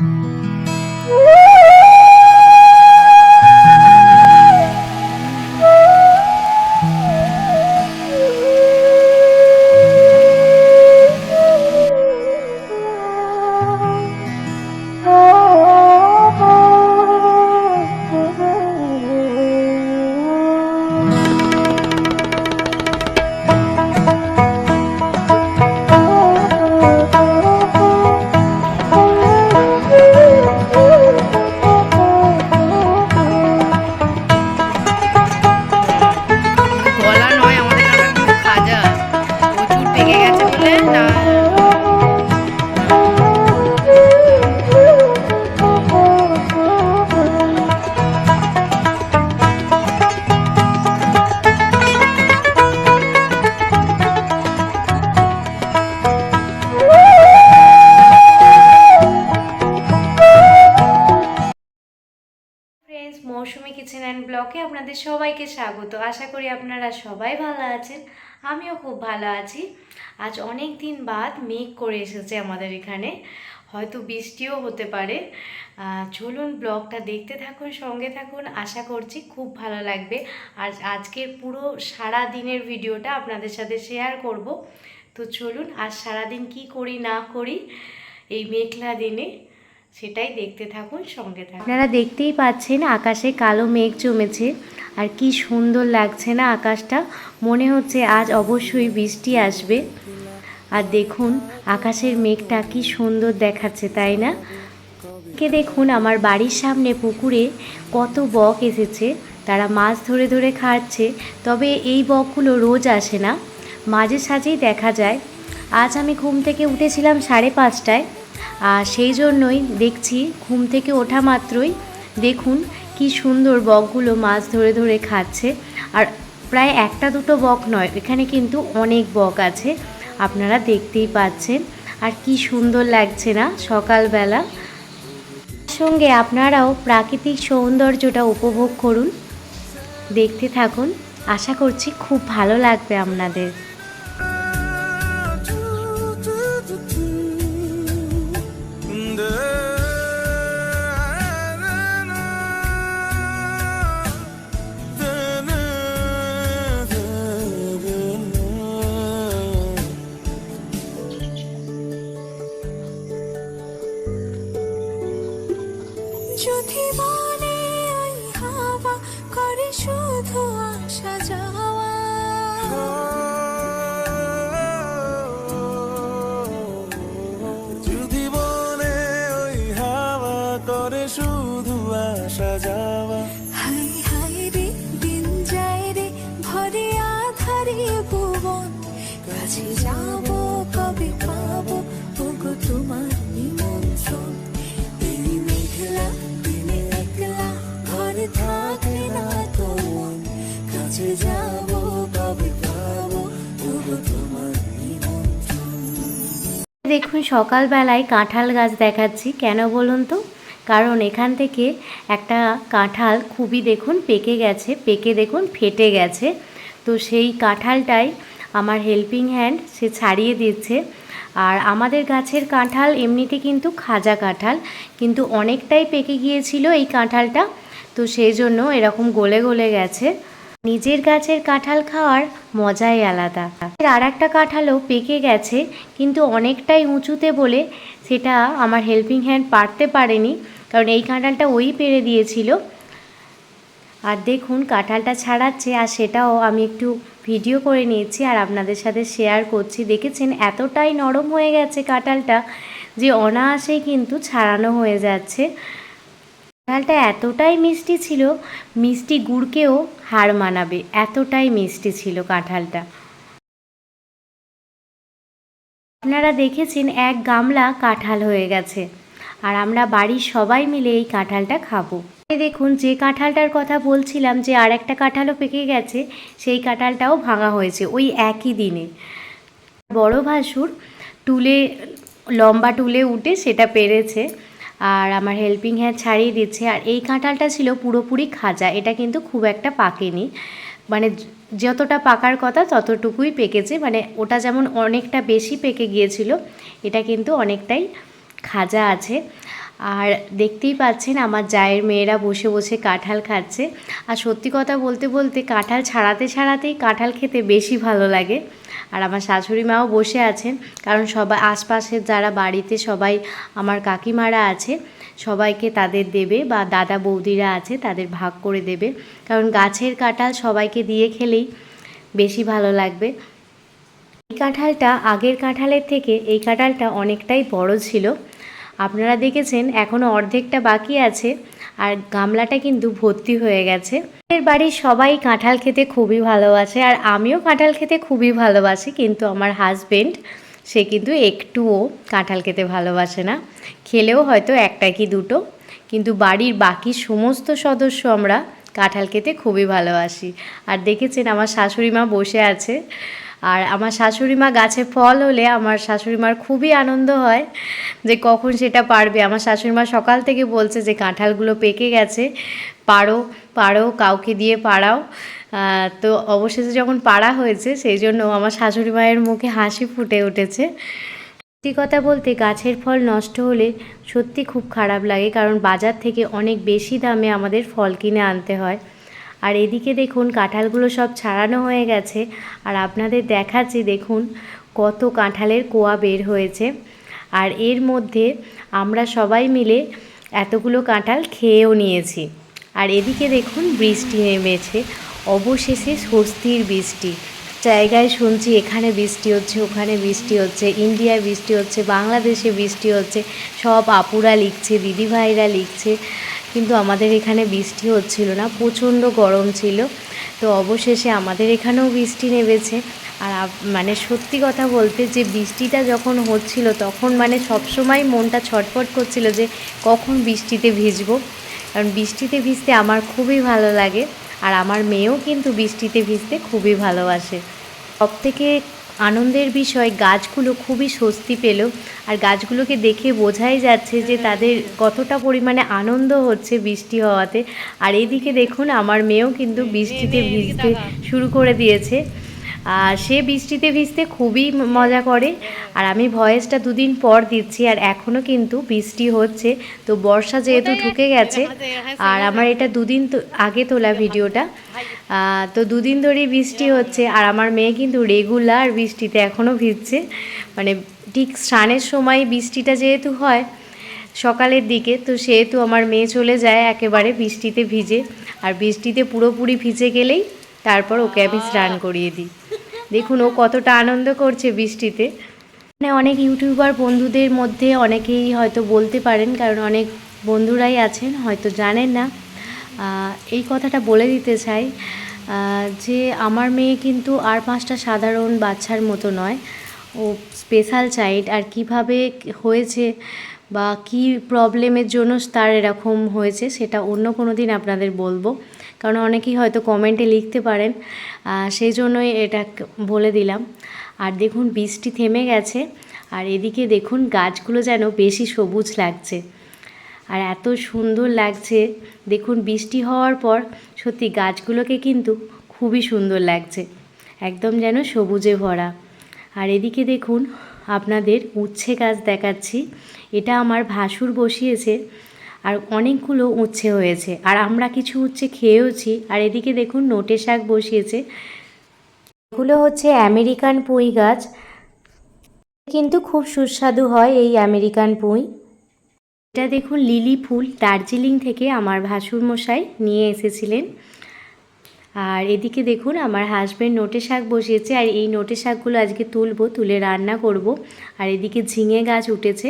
গলা আপনাদের সবাইকে স্বাগত। আশা করি আপনারা সবাই ভালো আছেন। আমিও খুব ভালো আছি। আজ অনেক দিন বাদ মেঘ করে এসেছে আমাদের এখানে। হয়তো বৃষ্টিও হতে পারে। চলুন ব্লগটা দেখতে থাকুন, সঙ্গে থাকুন। আশা করছি খুব ভালো লাগবে। আর আজকের পুরো সারা দিনের ভিডিওটা আপনাদের সাথে শেয়ার করব। তো চলুন, আজ সারাদিন কি করি না করি এই মেঘলা দিনে সেটাই দেখতে থাকুন, সঙ্গে থাকুন। আপনারা দেখতেই পাচ্ছেন আকাশে কালো মেঘ জমেছে, আর কি সুন্দর লাগছে না আকাশটা। মনে হচ্ছে আজ অবশ্যই বৃষ্টি আসবে। আর দেখুন, আকাশের মেঘটা কি সুন্দর দেখাচ্ছে, তাই না? কে দেখুন, আমার বাড়ির সামনে পুকুরে কত বক এসেছে। তারা মাছ ধরে ধরে খাচ্ছে, তবে এই বকগুলো রোজ আসে না। মাঝে সাঝেই দেখা যায়। আজ আমি ঘুম থেকে উঠেছিলাম সাড়ে পাঁচটায়। আর সেই জন্যই দেখছি ঘুম থেকে ওঠা মাত্রই দেখুন কি সুন্দর বকগুলো মাছ ধরে ধরে খাচ্ছে। আর প্রায় একটা দুটো বক নয়, এখানে কিন্তু অনেক বক আছে, আপনারা দেখতেই পাচ্ছেন। আর কি সুন্দর লাগছে না সকালবেলা। সঙ্গে আপনারাও প্রাকৃতিক সৌন্দর্যটা উপভোগ করুন, দেখতে থাকুন। আশা করছি খুব ভালো লাগবে আপনাদের। দেখুন, সকালবেলায় কাঁঠাল গাছ দেখাচ্ছি। কেন বলুন তো? কারণ এখান থেকে একটা কাঁঠাল খুবই দেখুন পেকে গেছে, পেকে দেখুন, ফেটে গেছে। তো সেই কাঁঠালটাই আমার হেল্পিং হ্যান্ড সে ছাড়িয়ে দিচ্ছে। আর আমাদের গাছের কাঁঠাল এমনিতে কিন্তু খাজা কাঁঠাল, কিন্তু অনেকটাই পেকে গিয়েছিল এই কাঁঠালটা। তো সেই জন্য এরকম গলে গলে গেছে। নিজের গাছের কাঁঠাল খাওয়ার মজাই আলাদা। আর একটা কাঁঠালও পেকে গেছে, কিন্তু অনেকটাই উঁচুতে বলে সেটা আমার হেল্পিং হ্যান্ড পারতে পারেনি, কারণ এই কাঁঠালটা ওই পেরে দিয়েছিল। আর দেখুন, কাঁঠালটা ছাড়াচ্ছে, আর সেটাও আমি একটু ভিডিও করে নিয়েছি আর আপনাদের সাথে শেয়ার করছি। দেখেছেন, এতটাই নরম হয়ে গেছে কাঁঠালটা যে অনায়াসেই কিন্তু ছাড়ানো হয়ে যাচ্ছে। কাঁঠালটা এতটাই মিষ্টি ছিল, মিষ্টি গুড়কেও হার মানাবে। এতটাই মিষ্টি ছিল কাঁঠালটা। আপনারা দেখেছেন, এক গামলা কাঁঠাল হয়ে গেছে। আর আমরা বাড়ির সবাই মিলে এই কাঁঠালটা খাব। দেখুন, যে কাঁঠালটার কথা বলছিলাম যে আর একটা কাঁঠালও পেকে গেছে, সেই কাঁঠালটাও ভাঙা হয়েছে ওই একই দিনে। বড় ভাসুর টুলে, লম্বা টুলে উঠে সেটা পেরেছে আর আমার হেল্পিং হ্যান্ড ছাড়িয়ে দিচ্ছে। আর এই কাঁঠালটা ছিল পুরোপুরি খাজা, এটা কিন্তু খুব একটা পাকেনি। মানে যতটা পাকার কথা ততটুকুই পেকেছে মানে ওটা যেমন অনেকটা বেশি পেকে গিয়েছিল, এটা কিন্তু অনেকটাই খাজা আছে। আর দেখতেই পাচ্ছেন আমার জায়ের মেয়েরা বসে বসে কাঁঠাল খাচ্ছে। আর সত্যি কথা বলতে বলতে কাঁঠাল ছাড়াতে ছাড়াতেই কাঁঠাল খেতে বেশি ভালো লাগে। আর আমার শাশুড়ি মাও বসে আছেন, কারণ সবাই আশপাশের যারা বাড়িতে সবাই আমার কাকিমারা আছে, সবাইকে তাদের দেবে বা দাদা বৌদিরা আছে তাদের ভাগ করে দেবে। কারণ গাছের কাঁঠাল সবাইকে দিয়ে খেলেই বেশি ভালো লাগবে। এই কাঁঠালটা আগের কাঁঠালের থেকে এই কাঁঠালটা অনেকটাই বড় ছিল। আপনারা দেখেছেন এখনও অর্ধেকটা বাকি আছে আর গামলাটা কিন্তু ভর্তি হয়ে গেছে। আমাদের বাড়ির সবাই কাঁঠাল খেতে খুবই ভালোবাসে আর আমিও কাঁঠাল খেতে খুবই ভালোবাসি, কিন্তু আমার হাজবেন্ড সে কিন্তু একটুও কাঁঠাল খেতে ভালোবাসে না। খেলেও হয়তো একটা কি দুটো, কিন্তু বাড়ির বাকি সমস্ত সদস্য আমরা কাঁঠাল খেতে খুবই ভালোবাসি। আর দেখেছেন, আমার শাশুড়ি মা বসে আছে। আর আমার শাশুড়ি মা গাছে ফল হলে আমার শাশুড়ি মার খুবই আনন্দ হয় যে কখন সেটা পারবে। আমার শাশুড়ি মা সকাল থেকে বলছে যে কাঁঠালগুলো পেকে গেছে, পারো পারো, কাউকে দিয়ে পাড়াও। তো অবশেষে যখন পাড়া হয়েছে সেই জন্য আমার শাশুড়ি মায়ের মুখে হাসি ফুটে উঠেছে। সত্যি কথা বলতে গাছের ফল নষ্ট হলে সত্যি খুব খারাপ লাগে, কারণ বাজার থেকে অনেক বেশি দামে আমাদের ফল কিনে আনতে হয়। আর এদিকে দেখুন, কাঁঠালগুলো সব ছাড়ানো হয়ে গেছে। আর আপনাদের দেখাচ্ছি, দেখুন, কত কাঁঠালের কোয়া বের হয়েছে। আর এর মধ্যে আমরা সবাই মিলে এতগুলো কাঁঠাল খেয়েও নিয়েছি। আর এদিকে দেখুন, বৃষ্টি নেমেছে। অবশেষে স্বস্তির বৃষ্টি। জায়গায় শুনছি, এখানে বৃষ্টি হচ্ছে, ওখানে বৃষ্টি হচ্ছে, ইন্ডিয়ায় বৃষ্টি হচ্ছে, বাংলাদেশে বৃষ্টি হচ্ছে। সব আপুরা লিখছে, দিদিভাইরা লিখছে। কিন্তু আমাদের এখানে বৃষ্টি হচ্ছিল না, প্রচণ্ড গরম ছিল। তো অবশেষে আমাদের এখানেও বৃষ্টি নেমেছে। আর মানে সত্যি কথা বলতে যে বৃষ্টিটা যখন হচ্ছিল, তখন মানে সবসময় মনটা ছটফট করছিল যে কখন বৃষ্টিতে ভিজবো। কারণ বৃষ্টিতে ভিজতে আমার খুবই ভালো লাগে, আর আমার মেয়েও কিন্তু বৃষ্টিতে ভিজতে খুবই ভালোবাসে। সবথেকে আনন্দের বিষয়, গাছগুলো খুবই স্বস্তি পেল। আর গাছগুলোকে দেখে বোঝাই যাচ্ছে যে তাদের কতটা পরিমাণে আনন্দ হচ্ছে বৃষ্টি হওয়াতে। আর এদিকে দেখুন, আমার মেয়েও কিন্তু বৃষ্টিতে ভিজতে শুরু করে দিয়েছে। আর সে বৃষ্টিতে ভিজতে খুবই মজা করে। আর আমি ভয়েসটা দুদিন পর দিচ্ছি আর এখনও কিন্তু বৃষ্টি হচ্ছে। তো বর্ষা যেহেতু ঢুকে গেছে আর আমার এটা দুদিন তো- আগে তোলা ভিডিওটা। তো দুদিন ধরেই বৃষ্টি হচ্ছে আর আমার মেয়ে কিন্তু রেগুলার বৃষ্টিতে এখনও ভিজছে। মানে ঠিক স্নানের সময় বৃষ্টিটা যেহেতু হয় সকালের দিকে তো সেহেতু আমার মেয়ে চলে যায় একেবারে বৃষ্টিতে ভিজে। আর বৃষ্টিতে পুরোপুরি ভিজে গেলেই তারপর ওকে আমি স্নান করিয়ে দিই। দেখুন, ও কতটা আনন্দ করছে বৃষ্টিতে। মানে অনেক ইউটিউবার বন্ধুদের মধ্যে অনেকেই হয়তো বলতে পারেন, কারণ অনেক বন্ধুরাই আছেন, হয়তো জানেন না। এই কথাটা বলে দিতে চাই যে আমার মেয়ে কিন্তু আর পাঁচটা সাধারণ বাচ্চার মতো নয়। ও স্পেশাল চাইল্ড আর কীভাবে হয়েছে বা কি প্রবলেমের জন্য তার এরকম হয়েছে, সেটা অন্য কোনো দিন আপনাদের বলব। কারণ অনেকেই হয়তো কমেন্টে লিখতে পারেন সেই জন্যই এটা বলে দিলাম। আর দেখুন, বৃষ্টি থেমে গেছে, আর এদিকে দেখুন, গাছগুলো যেন বেশি সবুজ লাগছে। আর এত সুন্দর লাগছে, দেখুন, বৃষ্টি হওয়ার পর সত্যি গাছগুলোকে কিন্তু খুবই সুন্দর লাগছে, একদম যেন সবুজে ভরা। আর এদিকে দেখুন, আপনাদের উচ্ছে গাছ দেখাচ্ছি, এটা আমার ভাসুর বসিয়েছে আর অনেকগুলো উচ্ছে হয়েছে। আর আমরা কিছু উচ্ছে খেয়েওছি। আর এদিকে দেখুন, নোটে শাক বসিয়েছে। এগুলো হচ্ছে আমেরিকান পুঁই গাছ। কিন্তু খুব সুস্বাদু হয় এই আমেরিকান পুঁই। এটা দেখুন, লিলি ফুল দার্জিলিং থেকে আমার ভাসুর মশাই নিয়ে এসেছিলেন। আর এদিকে দেখুন, আমার হাজব্যান্ড নোটে শাক বসিয়েছে। আর এই নোটে শাকগুলো আজকে তুলবো, তুলে রান্না করব। আর এদিকে ঝিঙে গাছ উঠেছে।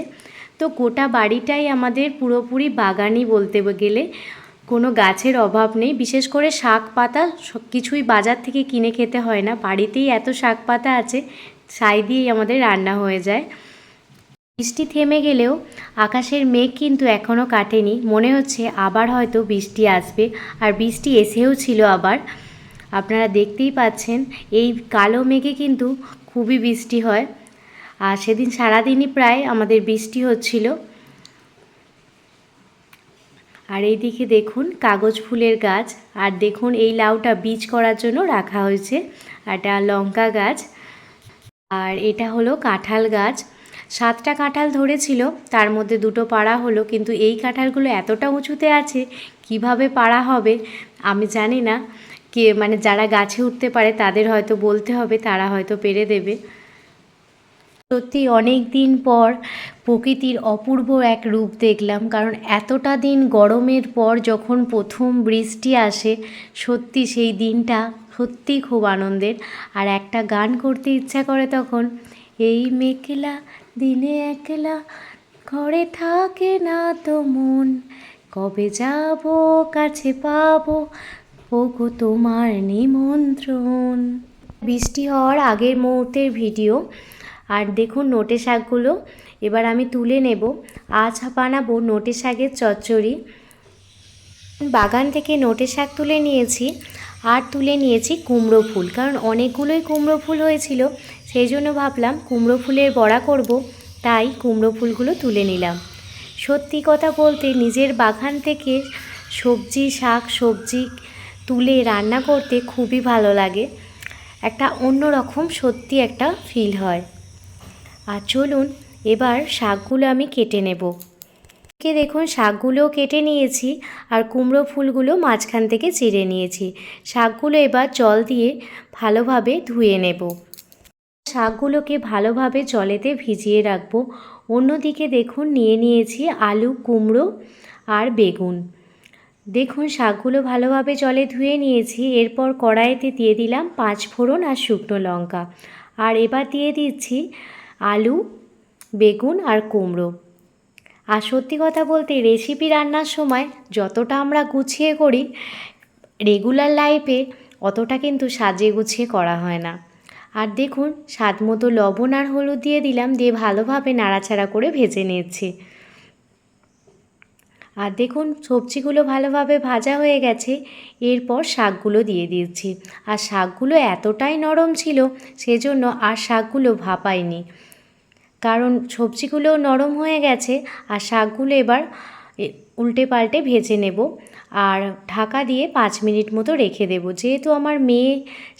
তো গোটা বাড়িটাই আমাদের পুরোপুরি বাগানই বলতে গেলে। কোনো গাছের অভাব নেই, বিশেষ করে শাক পাতা কিছুই বাজার থেকে কিনে খেতে হয় না। বাড়িতেই এত শাক পাতা আছে ছাই দিয়েই আমাদের রান্না হয়ে যায়। বৃষ্টি থেমে গেলেও আকাশের মেঘ কিন্তু এখনও কাটেনি। মনে হচ্ছে আবার হয়তো বৃষ্টি আসবে, আর বৃষ্টি এসেও ছিল আবার। আপনারা দেখতেই পাচ্ছেন, এই কালো মেঘে কিন্তু খুবই বৃষ্টি হয়। আর সেদিন সারাদিনই প্রায় আমাদের বৃষ্টি হচ্ছিল। আর এইদিকে দেখুন, কাগজ ফুলের গাছ। আর দেখুন, এই লাউটা বীজ করার জন্য রাখা হয়েছে। এটা লঙ্কা গাছ। আর এটা হলো কাঁঠাল গাছ। সাতটা কাঁঠাল ধরেছিল, তার মধ্যে দুটো পাড়া হলো। কিন্তু এই কাঁঠালগুলো এতটা উঁচুতে আছে, কীভাবে পাড়া হবে আমি জানি না। কে মানে যারা গাছে উঠতে পারে, তাদের হয়তো বলতে হবে, তারা হয়তো পেরে দেবে। সত্যি অনেক দিন পর প্রকৃতির অপূর্ব এক রূপ দেখলাম। কারণ এতটা দিন গরমের পর যখন প্রথম বৃষ্টি আসে, সত্যি সেই দিনটা সত্যিই খুব আনন্দের। আর একটা গান করতে ইচ্ছা করে তখন, এই মেঘলা দিনে একলা ঘরে থাকে না তো মন, কবে যাব, কাছে পাবো, ওগো তোমার নিমন্ত্রণ? বৃষ্টি হওয়ার আগের মুহূর্তের ভিডিও আর দেখুন নোটে শাকগুলো। এবার আমি তুলে নেব। আজ বানাবো নোটে শাকের চচ্চড়ি। বাগান থেকে নোটে শাক তুলে নিয়েছি। আর তুলে নিয়েছি কুমড়ো ফুল। কারণ অনেকগুলোই কুমড়ো ফুল হয়েছিল। সেই জন্য ভাবলাম কুমড়ো ফুলের বড়া করব। তাই কুমড়ো ফুলগুলো তুলে নিলাম। সত্যি কথা বলতে নিজের বাগান থেকে সবজি, শাক, সবজি তুলে রান্না করতে খুবই ভালো লাগে। একটা অন্যরকম সত্যি একটা ফিল হয়। আর চলুন, এবার শাকগুলো আমি কেটে নেব। কে দেখুন, শাকগুলোও কেটে নিয়েছি আর কুমড়ো ফুলগুলো মাঝখান থেকে চিড়ে নিয়েছি। শাকগুলো এবার জল দিয়ে ভালোভাবে ধুয়ে নেব। শাকগুলোকে ভালোভাবে জলেতে ভিজিয়ে রাখব। অন্যদিকে দেখুন, নিয়ে নিয়েছি আলু, কুমড়ো আর বেগুন। দেখুন, শাকগুলো ভালোভাবে জলে ধুয়ে নিয়েছি। এরপর কড়াইতে দিয়ে দিলাম পাঁচ ফোড়ন আর শুকনো লঙ্কা। আর এবার দিয়ে দিচ্ছি আলু, বেগুন আর কুমড়ো। আর সত্যি কথা বলতে রেসিপি রান্নার সময় যতটা আমরা গুছিয়ে করি রেগুলার লাইফে অতটা কিন্তু সাজিয়ে গুছিয়ে করা হয় না। আর দেখুন, স্বাদ মতো লবণ আর হলুদ দিয়ে দিলাম, দিয়ে ভালোভাবে নাড়াচাড়া করে ভেজে নিচ্ছি আর দেখুন, সবজিগুলো ভালোভাবে ভাজা হয়ে গেছে। এরপর শাকগুলো দিয়ে দিয়েছি আর শাকগুলো এতটাই নরম ছিল, সেজন্য আর শাকগুলো ভাপায়নি কারণ সবজিগুলো নরম হয়ে গেছে, আর শাকগুলো এবার উল্টে পাল্টে ভেজে নেব। আর ঢাকা দিয়ে পাঁচ মিনিট মতো রেখে দেবো। যেহেতু আমার মেয়ে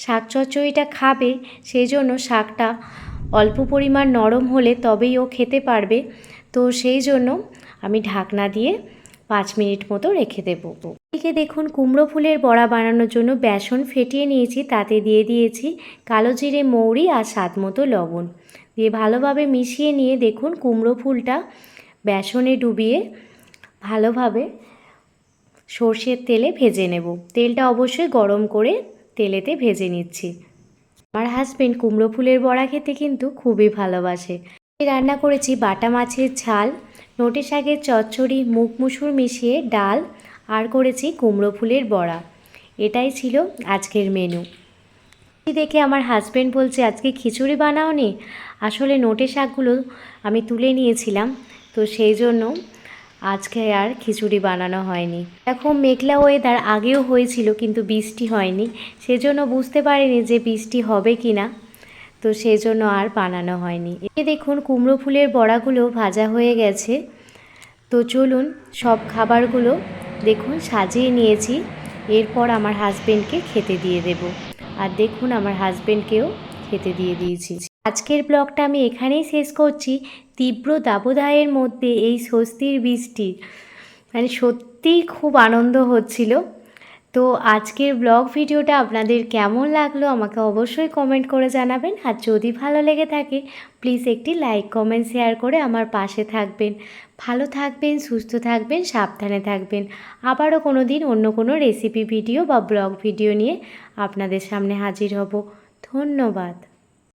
শাক চচ্চড়িটা খাবে সেই জন্য শাকটা অল্প পরিমাণ নরম হলে তবেই ও খেতে পারবে। তো সেই জন্য আমি ঢাকনা দিয়ে পাঁচ মিনিট মতো রেখে দেবো। এদিকে দেখুন, কুমড়ো ফুলের বড়া বানানোর জন্য বেসন ফেটিয়ে নিয়েছি, তাতে দিয়ে দিয়েছি কালো জিরে, মৌরি আর স্বাদ মতো লবণ। দিয়ে ভালোভাবে মিশিয়ে নিয়ে দেখুন কুমড়ো ফুলটা বেসনে ডুবিয়ে ভালোভাবে সর্ষের তেলে ভেজে নেব। তেলটা অবশ্যই গরম করে তেলেতে ভেজে নিচ্ছি। আমার হাজবেন্ড কুমড়ো ফুলের বড়া খেতে কিন্তু খুবই ভালোবাসে। রান্না করেছি বাটা মাছের ঝাল নোটে শাকের চচ্চড়ি, মুগ মুসুর মিশিয়ে ডাল, আর করেছি কুমড়ো ফুলের বড়া। এটাই ছিল আজকের মেনু দেখে আমার হাজবেন্ড বলছে, আজকে খিচুড়ি বানাওনি? আসলে নোটে শাকগুলো আমি তুলে নিয়েছিলাম, তো সেই জন্য আজকে আর খিচুড়ি বানানো হয়নি। এখন মেঘলা ওয়েদার আগেও হয়েছিল, কিন্তু বৃষ্টি হয়নি। সেজন্য বুঝতে পারিনি যে বৃষ্টি হবে কি না তো সেই জন্য আর বানানো হয়নি। এ দেখুন, কুমড়ো ফুলের বড়াগুলো ভাজা হয়ে গেছে। তো চলুন, সব খাবারগুলো দেখুন, সাজিয়ে নিয়েছি। এরপর আমার হাজবেন্ডকে খেতে দিয়ে দেব। আর দেখুন, আমার হাজবেন্ডকেও খেতে দিয়ে দিয়েছি। আজকের ব্লগটা আমি এখানেই শেষ করছি। তীব্র দাবদাহের মধ্যে এই স্বস্তির বৃষ্টি মানে সত্যিই খুব আনন্দ হচ্ছিল। তো আজকের ব্লগ ভিডিওটা আপনাদের কেমন লাগল আমাকে অবশ্যই কমেন্ট করে জানাবেন। আর যদি ভালো লেগে থাকে প্লিজ একটি লাইক কমেন্ট শেয়ার করে আমার পাশে থাকবেন। ভালো থাকবেন, সুস্থ থাকবেন, সাবধানে থাকবেন। আবারও কোনো দিন অন্য কোনো রেসিপি ভিডিও বা ব্লগ ভিডিও নিয়ে আপনাদের সামনে হাজির হব। ধন্যবাদ।